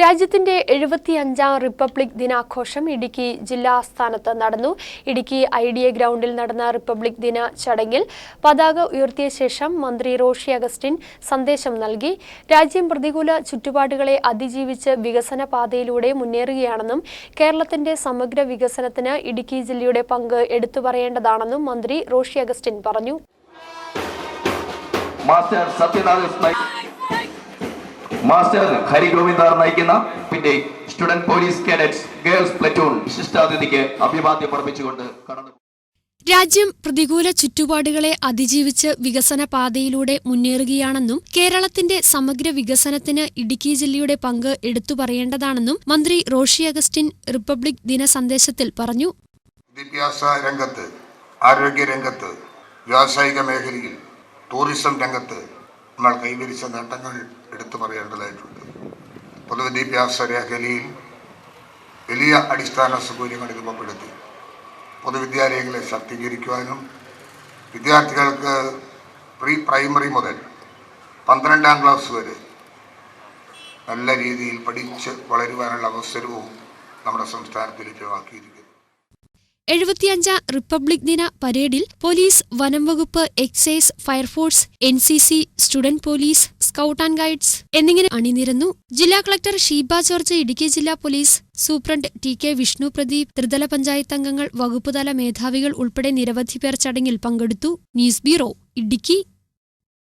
രാജ്യത്തിന്റെ എഴുപത്തിയഞ്ചാം റിപ്പബ്ലിക് ദിനാഘോഷം ഇടുക്കി ജില്ലാ ആസ്ഥാനത്ത് നടന്നു. ഇടുക്കി ഐ ഡി എ ഗ്രൗണ്ടിൽ നടന്ന റിപ്പബ്ലിക് ദിന ചടങ്ങിൽ പതാക ഉയർത്തിയ ശേഷം മന്ത്രി റോഷി അഗസ്റ്റിൻ സന്ദേശം നൽകി. രാജ്യം പ്രതികൂല ചുറ്റുപാടുകളെ അതിജീവിച്ച് വികസന പാതയിലൂടെ മുന്നേറുകയാണെന്നും കേരളത്തിന്റെ സമഗ്ര വികസനത്തിന് ഇടുക്കി ജില്ലയുടെ പങ്ക് എടുത്തു പറയേണ്ടതാണെന്നും മന്ത്രി റോഷി അഗസ്റ്റിൻ പറഞ്ഞു. മാസ്റ്റർ നയി- ഹരി ഗോവിന്ദാർ നയിക്കുന്ന പിന്നെ student police cadets girls platoon വിശിഷ്ടാതിഥിക്ക് അഭിവാദ്യം അർപ്പിച്ചുകൊണ്ട് കടന്നു രാജ്യം പ്രതികൂല ചുറ്റുപാടുകളെ അതിജീവിച്ച് വികസന പാതയിലൂടെ മുന്നേറുകയാണെന്നും കേരളത്തിന്റെ സമഗ്ര വികസനത്തിന് ഇടുക്കി ജില്ലയുടെ പങ്ക് എടുത്തു പറയേണ്ടതാണെന്നും മന്ത്രി റോഷി അഗസ്റ്റിൻ റിപ്പബ്ലിക് ദിന സന്ദേശത്തിൽ പറഞ്ഞു. വിദ്യാഭ്യാസ രംഗത്ത് ആരോഗ്യ രംഗത്ത് വ്യാവസായിക മേഖലയിൽ ടൂറിസം രംഗത്ത് നമ്മൾ കൈവരിച്ച നേട്ടങ്ങൾ എടുത്തു പറയേണ്ടതായിട്ടുണ്ട്. പൊതുവിദ്യാഭ്യാസ മേഖലയിൽ വലിയ അടിസ്ഥാന സൗകര്യങ്ങൾ രൂപപ്പെടുത്തി പൊതുവിദ്യാലയങ്ങളെ ശാക്തീകരിക്കുവാനും വിദ്യാർത്ഥികൾക്ക് പ്രീ പ്രൈമറി മുതൽ പന്ത്രണ്ടാം ക്ലാസ് വരെ നല്ല രീതിയിൽ പഠിച്ച് വളരുവാനുള്ള അവസരവും നമ്മുടെ സംസ്ഥാനത്ത് ലഭ്യമാക്കിയിരിക്കുന്നു. എഴുപത്തിയഞ്ചാം റിപ്പബ്ലിക് ദിന പരേഡിൽ പോലീസ് വനംവകുപ്പ് excise fire force N C C student police scout and guides എന്നിങ്ങനെ അണിനിരന്നു. ജില്ലാ കളക്ടർ ഷീബ ജോർജ് ഇടുക്കി ജില്ലാ police superintendent T K Vishnu Pradeep ത്രിതല പഞ്ചായത്ത് അംഗങ്ങൾ വകുപ്പുതല മേധാവികൾ ഉൾപ്പെടെ നിരവധി പേർ ചടങ്ങിൽ പങ്കെടുത്തു. News bureau Idukki.